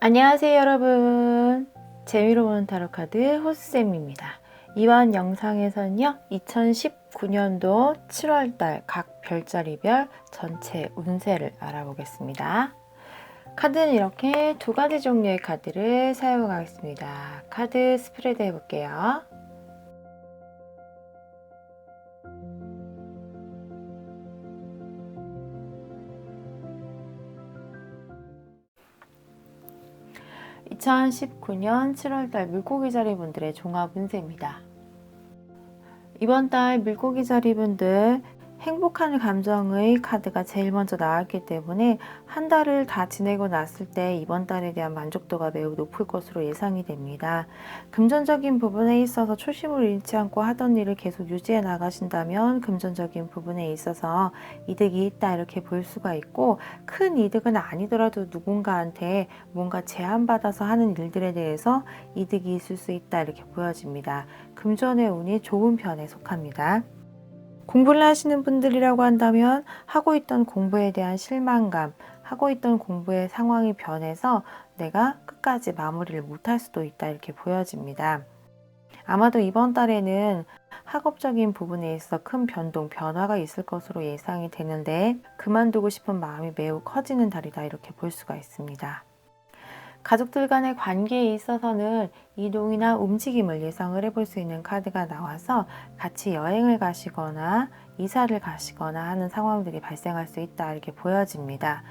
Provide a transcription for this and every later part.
안녕하세요 여러분. 재미로 보는 타로카드 호스쌤입니다. 이번 영상에서는요 2019년도 7월달 각 별자리별 전체 운세를 알아보겠습니다. 카드는 이렇게 두 가지 종류의 카드를 사용하겠습니다. 카드 스프레드 해볼게요 (2019년 7월달) 물고기 자리 분들의 종합 운세입니다. 이번 달 물고기 자리 분들 행복한 감정의 카드가 제일 먼저 나왔기 때문에 한 달을 다 지내고 났을 때 이번 달에 대한 만족도가 매우 높을 것으로 예상이 됩니다. 금전적인 부분에 있어서 초심을 잃지 않고 하던 일을 계속 유지해 나가신다면 금전적인 부분에 있어서 이득이 있다 이렇게 볼 수가 있고 큰 이득은 아니더라도 누군가한테 뭔가 제한받아서 하는 일들에 대해서 이득이 있을 수 있다 이렇게 보여집니다. 금전의 운이 좋은 편에 속합니다. 공부를 하시는 분들이라고 한다면 하고 있던 공부에 대한 실망감, 하고 있던 공부의 상황이 변해서 내가 끝까지 마무리를 못할 수도 있다 이렇게 보여집니다. 아마도 이번 달에는 학업적인 부분에 있어 큰 변동, 변화가 있을 것으로 예상이 되는데 그만두고 싶은 마음이 매우 커지는 달이다 이렇게 볼 수가 있습니다. 가족들 간의 관계에 있어서는 이동이나 움직임을 예상을 해볼 수 있는 카드가 나와서 같이 여행을 가시거나 이사를 가시거나 하는 상황들이 발생할 수 있다 이렇게 보여집니다.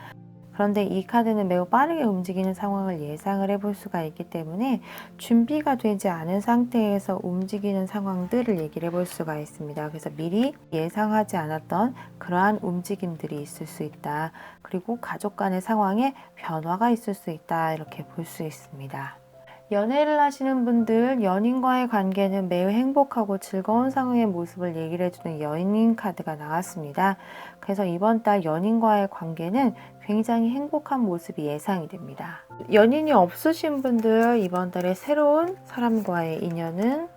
그런데 이 카드는 매우 빠르게 움직이는 상황을 예상을 해볼 수가 있기 때문에 준비가 되지 않은 상태에서 움직이는 상황들을 얘기를 해볼 수가 있습니다. 그래서 미리 예상하지 않았던 그러한 움직임들이 있을 수 있다. 그리고 가족 간의 상황에 변화가 있을 수 있다. 이렇게 볼 수 있습니다. 연애를 하시는 분들 연인과의 관계는 매우 행복하고 즐거운 상황의 모습을 얘기를 해주는 연인 카드가 나왔습니다. 그래서 이번 달 연인과의 관계는 굉장히 행복한 모습이 예상이 됩니다. 연인이 없으신 분들 이번 달에 새로운 사람과의 인연은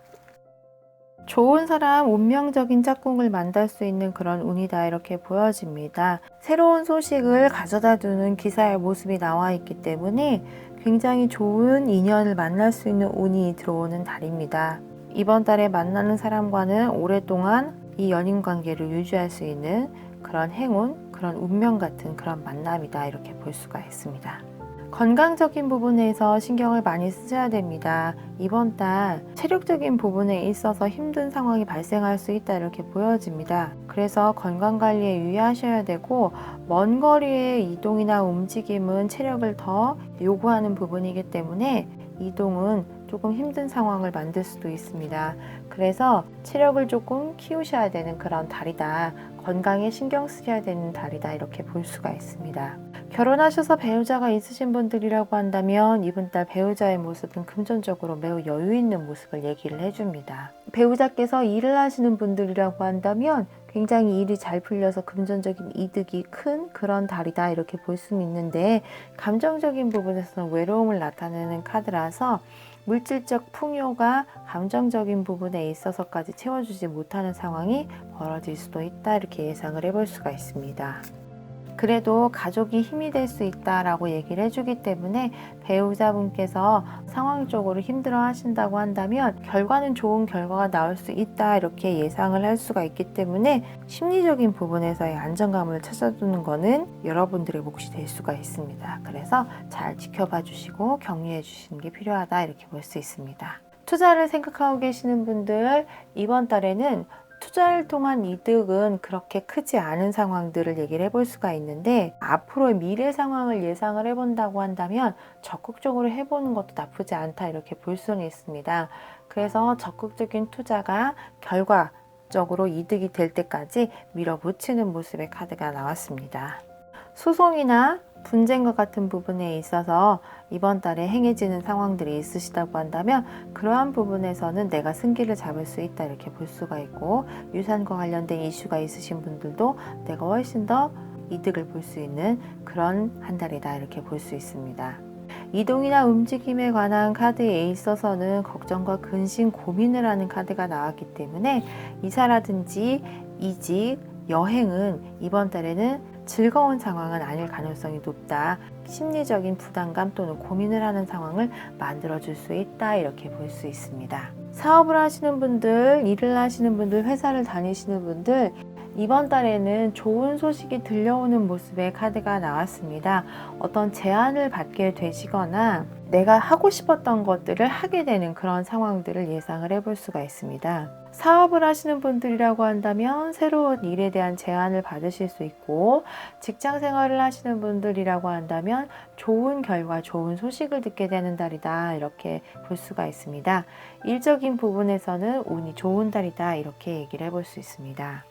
좋은 사람, 운명적인 짝꿍을 만날 수 있는 그런 운이다 이렇게 보여집니다. 새로운 소식을 가져다 두는 기사의 모습이 나와 있기 때문에 굉장히 좋은 인연을 만날 수 있는 운이 들어오는 달입니다. 이번 달에 만나는 사람과는 오랫동안 이 연인 관계를 유지할 수 있는 그런 행운, 그런 운명 같은 그런 만남이다 이렇게 볼 수가 있습니다. 건강적인 부분에서 신경을 많이 쓰셔야 됩니다. 이번 달 체력적인 부분에 있어서 힘든 상황이 발생할 수 있다 이렇게 보여집니다. 그래서 건강 관리에 유의하셔야 되고 먼 거리의 이동이나 움직임은 체력을 더 요구하는 부분이기 때문에 이동은 조금 힘든 상황을 만들 수도 있습니다. 그래서 체력을 조금 키우셔야 되는 그런 달이다. 건강에 신경 쓰셔야 되는 달이다. 이렇게 볼 수가 있습니다. 결혼하셔서 배우자가 있으신 분들이라고 한다면 이번 달 배우자의 모습은 금전적으로 매우 여유 있는 모습을 얘기를 해줍니다. 배우자께서 일을 하시는 분들이라고 한다면 굉장히 일이 잘 풀려서 금전적인 이득이 큰 그런 달이다 이렇게 볼 수 있는데 감정적인 부분에서는 외로움을 나타내는 카드라서 물질적 풍요가 감정적인 부분에 있어서까지 채워주지 못하는 상황이 벌어질 수도 있다 이렇게 예상을 해볼 수가 있습니다. 그래도 가족이 힘이 될 수 있다라고 얘기를 해주기 때문에 배우자분께서 상황적으로 힘들어 하신다고 한다면 결과는 좋은 결과가 나올 수 있다 이렇게 예상을 할 수가 있기 때문에 심리적인 부분에서의 안정감을 찾아두는 것은 여러분들의 몫이 될 수가 있습니다. 그래서 잘 지켜봐 주시고 격려해 주시는 게 필요하다 이렇게 볼 수 있습니다. 투자를 생각하고 계시는 분들 이번 달에는 투자를 통한 이득은 그렇게 크지 않은 상황들을 얘기를 해볼 수가 있는데 앞으로의 미래 상황을 예상을 해본다고 한다면 적극적으로 해보는 것도 나쁘지 않다 이렇게 볼 수는 있습니다. 그래서 적극적인 투자가 결과적으로 이득이 될 때까지 밀어붙이는 모습의 카드가 나왔습니다. 소송이나 분쟁과 같은 부분에 있어서 이번 달에 행해지는 상황들이 있으시다고 한다면 그러한 부분에서는 내가 승기를 잡을 수 있다 이렇게 볼 수가 있고 유산과 관련된 이슈가 있으신 분들도 내가 훨씬 더 이득을 볼 수 있는 그런 한 달이다 이렇게 볼 수 있습니다. 이동이나 움직임에 관한 카드에 있어서는 걱정과 근심, 고민을 하는 카드가 나왔기 때문에 이사라든지 이직, 여행은 이번 달에는 즐거운 상황은 아닐 가능성이 높다. 심리적인 부담감 또는 고민을 하는 상황을 만들어 줄 수 있다 이렇게 볼 수 있습니다. 사업을 하시는 분들, 일을 하시는 분들, 회사를 다니시는 분들 이번 달에는 좋은 소식이 들려오는 모습의 카드가 나왔습니다. 어떤 제안을 받게 되시거나 내가 하고 싶었던 것들을 하게 되는 그런 상황들을 예상을 해볼 수가 있습니다. 사업을 하시는 분들이라고 한다면 새로운 일에 대한 제안을 받으실 수 있고 직장 생활을 하시는 분들이라고 한다면 좋은 결과, 좋은 소식을 듣게 되는 달이다 이렇게 볼 수가 있습니다. 일적인 부분에서는 운이 좋은 달이다 이렇게 얘기를 해볼 수 있습니다.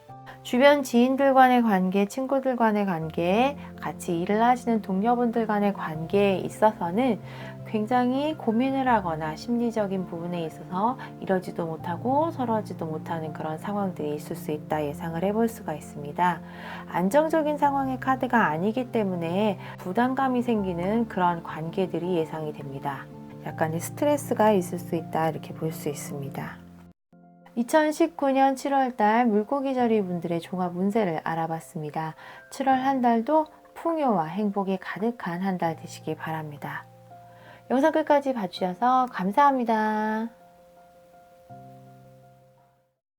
주변 지인들 간의 관계, 친구들 간의 관계, 같이 일을 하시는 동료분들 간의 관계에 있어서는 굉장히 고민을 하거나 심리적인 부분에 있어서 이러지도 못하고 서러지도 못하는 그런 상황들이 있을 수 있다 예상을 해볼 수가 있습니다. 안정적인 상황의 카드가 아니기 때문에 부담감이 생기는 그런 관계들이 예상이 됩니다. 약간의 스트레스가 있을 수 있다 이렇게 볼 수 있습니다. 2019년 7월달 물고기절이 분들의 종합 운세를 알아봤습니다. 7월 한 달도 풍요와 행복이 가득한 한 달 되시기 바랍니다. 영상 끝까지 봐주셔서 감사합니다.